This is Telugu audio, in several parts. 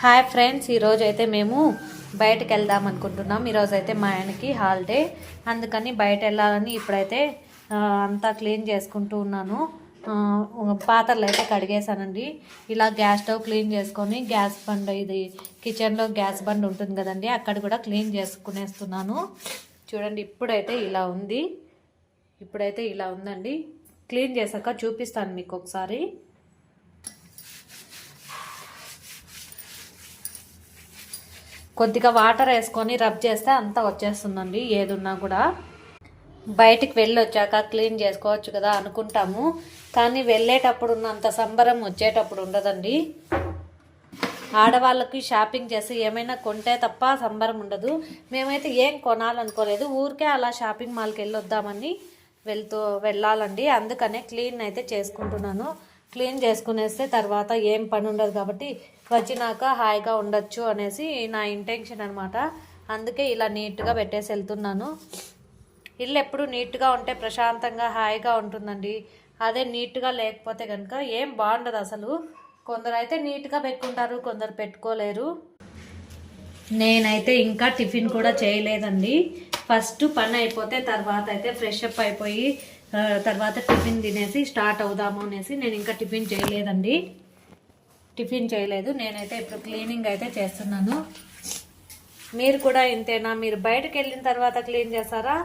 హాయ్ ఫ్రెండ్స్ ఈరోజు అయితే మేము బయటకు వెళ్దాం అనుకుంటున్నాం. ఈరోజు అయితే మా ఆయనకి హాలిడే. అందుకని బయట వెళ్ళాలని ఇప్పుడైతే అంతా క్లీన్ చేసుకుంటూ ఉన్నాను. పాత్రలు అయితే కడిగేసానండి ఇలా గ్యాస్ స్టవ్ క్లీన్ చేసుకొని గ్యాస్ బండ్ ఇది కిచెన్లో గ్యాస్ బండ్ ఉంటుంది కదండి అక్కడ కూడా క్లీన్ చేసుకునేస్తున్నాను. చూడండి ఇప్పుడైతే ఇలా ఉంది. ఇప్పుడైతే ఇలా ఉందండి. క్లీన్ చేశాక చూపిస్తాను మీకు ఒకసారి. కొద్దిగా వాటర్ వేసుకొని రబ్ చేస్తే అంతా వచ్చేస్తుందండి ఏదున్నా కూడా. బయటికి వెళ్ళి వచ్చాక క్లీన్ చేసుకోవచ్చు కదా అనుకుంటాము కానీ వెళ్ళేటప్పుడు ఉన్నంత సంబరం వచ్చేటప్పుడు ఉండదండి. ఆడవాళ్ళకి షాపింగ్ చేసి ఏమైనా కొంటే తప్ప సంబరం ఉండదు. మేమైతే ఏం కొనాలనుకోలేదు ఊరికే అలా షాపింగ్ మాల్కి వెళ్ళి వద్దామని వెళ్తూ వెళ్ళాలండి. అందుకనే క్లీన్ అయితే చేసుకుంటున్నాను. క్లీన్ చేసుకునేస్తే తర్వాత ఏం పని ఉండదు కాబట్టి వచ్చినాక హాయిగా ఉండొచ్చు అనేసి నా ఇంటెన్షన్ అనమాట అందుకే ఇలా నీట్గా పెట్టేసి వెళ్తున్నాను. ఇల్లు ఎప్పుడు నీట్గా ఉంటే ప్రశాంతంగా హాయిగా ఉంటుందండి. అదే నీట్గా లేకపోతే కనుక ఏం బాగుండదు అసలు. కొందరు అయితే నీట్గా పెట్టుకుంటారు కొందరు పెట్టుకోలేరు. నేనైతే ఇంకా టిఫిన్ కూడా చేయలేదండి. ఫస్ట్ పని అయిపోతే తర్వాత అయితే ఫ్రెష్ అప్ అయిపోయి తర్వాత టిఫిన్ తినేసి స్టార్ట్ అవుదాము అనేసి నేను ఇంకా టిఫిన్ చేయలేదండి. టిఫిన్ చేయలేదు. నేనైతే ఇప్పుడు క్లీనింగ్ అయితే చేస్తున్నాను. మీరు కూడా ఇంతేనా? మీరు బయటకు వెళ్ళిన తర్వాత క్లీన్ చేస్తారా?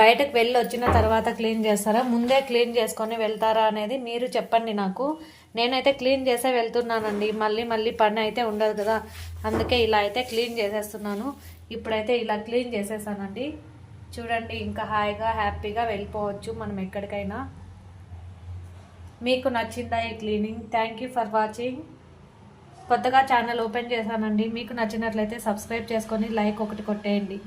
బయటకు వెళ్ళి వచ్చిన తర్వాత క్లీన్ చేస్తారా? ముందే క్లీన్ చేసుకొని వెళ్తారా అనేది మీరు చెప్పండి నాకు. నేనైతే క్లీన్ చేసే వెళ్తున్నానండి. మళ్ళీ మళ్ళీ పని అయితే ఉండదు కదా. అందుకే ఇలా అయితే క్లీన్ చేసేస్తున్నాను. ఇప్పుడైతే ఇలా క్లీన్ చేసేసానండి. చూడండి ఇంకా హాయిగా హ్యాపీగా వెళ్ళిపోవచ్చు మనం ఎక్కడికైనా. మీకు నచ్చిందా ఈ cleaning? Thank you for watching కొత్తగా ఛానల్ ఓపెన్ చేశానండి. మీకు నచ్చినట్లయితే సబ్స్క్రైబ్ చేసుకొని లైక్ ఒకటి కొట్టేయండి.